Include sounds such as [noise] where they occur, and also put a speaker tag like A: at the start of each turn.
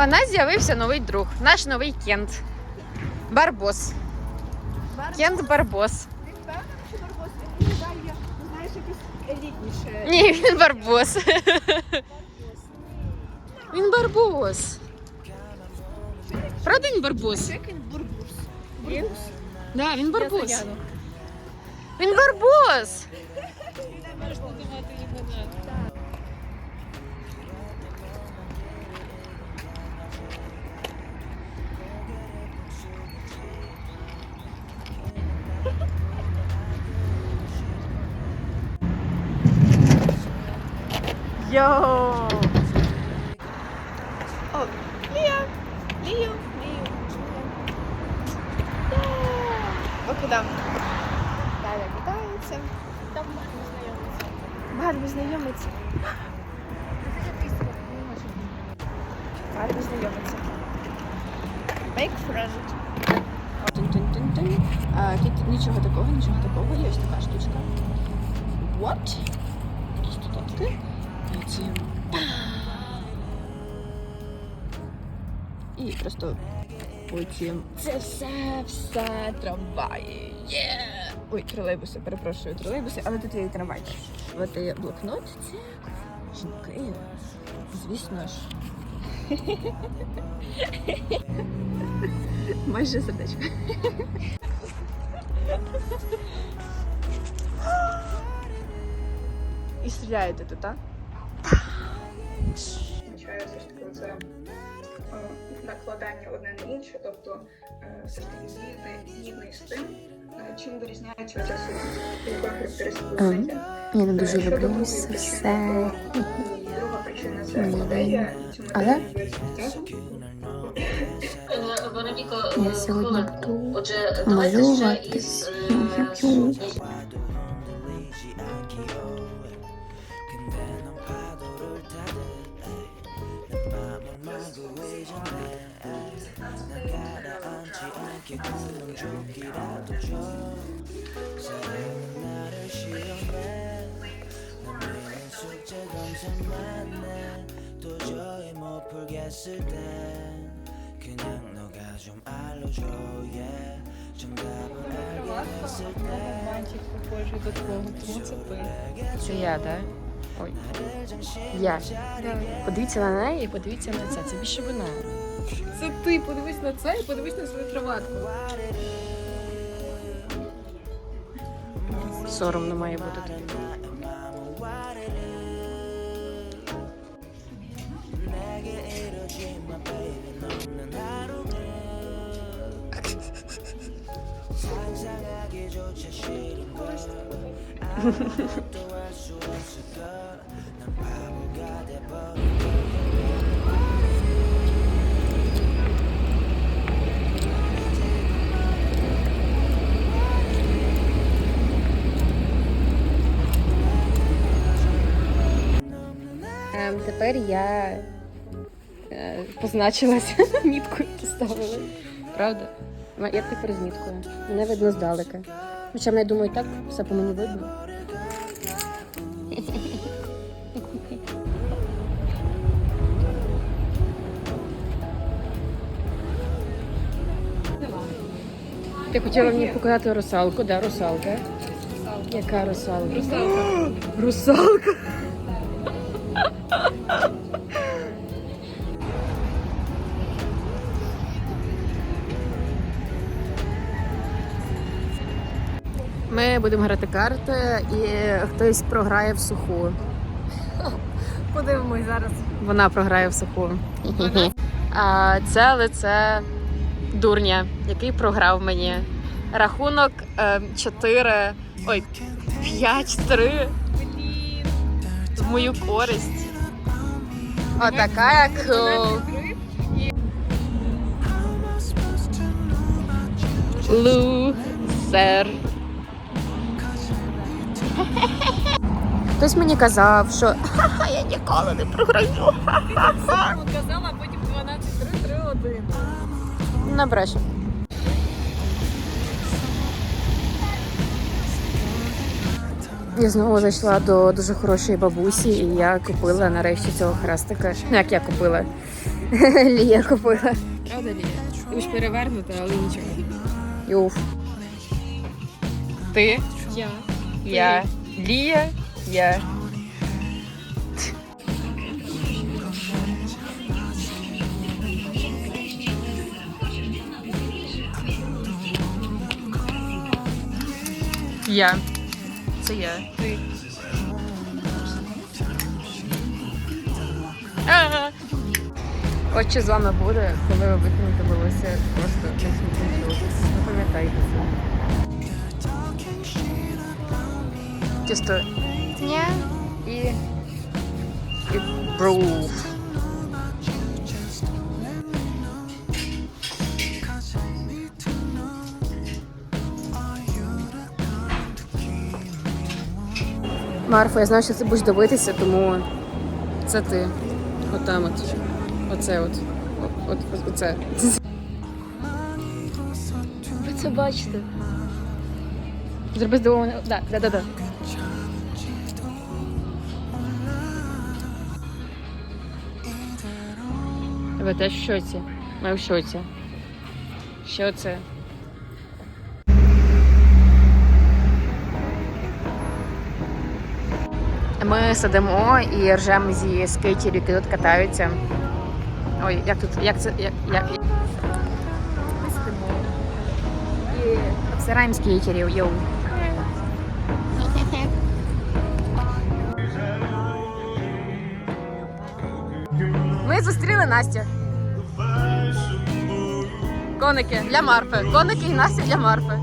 A: У нас з'явився новий друг, наш новий Кент. Барбос. Кент Барбос.
B: Ти впевнена, що барбос? Він мені далі, ну, знаєш, якось елітніше.
A: Ні, він Барбос. Він Барбос. Правда він Барбос?
B: Як він бурбус?
A: Він?
B: Бурбус.
A: Да, він Барбос.
B: загляну.
A: Він Барбос. [laughs] Йоу!
B: О, Лія! Лію! Лію! Куди? Далі вітається. Там знайомиться. Барбі знайомиться. Барбі знайомиться. Make friend.
A: Тин-тин-тин-тин. А, тут нічого такого, нічого такого. Є ось така штучка. What? Якісь тут додатки. Потім. І просто потім. Це все, все трамваї. Є! Ой, тролейбуси, перепрошую, тролейбуси, але тут є і трамвай. От є блокнот. Це жінки. Звісно ж. [laughs] Майже сердечко. [laughs] І стріляєте тут, так?
C: Означає все ж таки це е, накладання одне на інше, тобто е, все ж таки згідний, з тим, е, чим вирізняється ця суть, яка характеристика
A: Ем. Я не дуже люблю це все.
C: Друга причина це цю
A: Але-
D: Вероніка,
A: Я сьогодні буду
D: Отже,
E: 도저히 못 풀겠을 땐 그냥 너가 좀 알려줘 yeah. 정답을 알게 됐을 때
A: Це я, так? Ой. Я. Подивіться на неї і подивіться на це. Це більше вона.
B: Це ти подивись на це і подивись на свою кроватку.
A: Соромно має бути тобі. [laughs] тепер я е, позначилася [laughs] міткою поставила. Правда? Я тепер з міткою. Мене видно здалека. Хоча я думаю, так все по мені видно. Ти хотіла мені показати русалку, да, русалка? Яка русалка? Русалка. [gasps] Русалка. Ми будемо грати карти і хтось програє в суху.
B: Подивимось зараз.
A: Вона програє в суху. А це лице дурня, який програв мені. Рахунок 4. Ой, 5-3 в мою користь. Отака як лузер. Хтось мені казав, що «Ха-ха, я ніколи не програю.
B: Казала, а потім 12-3-3-1.
A: Набреше. Я знову зайшла до дуже хорошої бабусі, і я купила нарешті цього хрестика. Ну, як я купила? [laughs] Лія купила.
E: Правда, Лія? Ти ж перевернута, але нічого.
A: Юф.
E: Ти?
B: Я.
E: Я. Лія? Я. Я. Це я.
B: Ти.
E: Ага.
A: От що з вами буде, коли ви викинете волосся просто на комп'ютер. Запам'ятайте це. Чисто ня і, і брув. Марфа, я знаю, що ти будеш дивитися, тому це ти. Отам от. Оце от. От, от, оце. Ви це бачите? Зроби здивований. Да, да, да, да. Ви теж в шоці. Ми в шоці. Що це? Ми сидимо і ржемо зі скейтерів, які тут катаються. Ой, як тут, як це, як, як... Ми сидимо і обсираємо скейтерів, йоу. Зустріли Настю. Коники для Марфи. Коники і Настя для Марфи.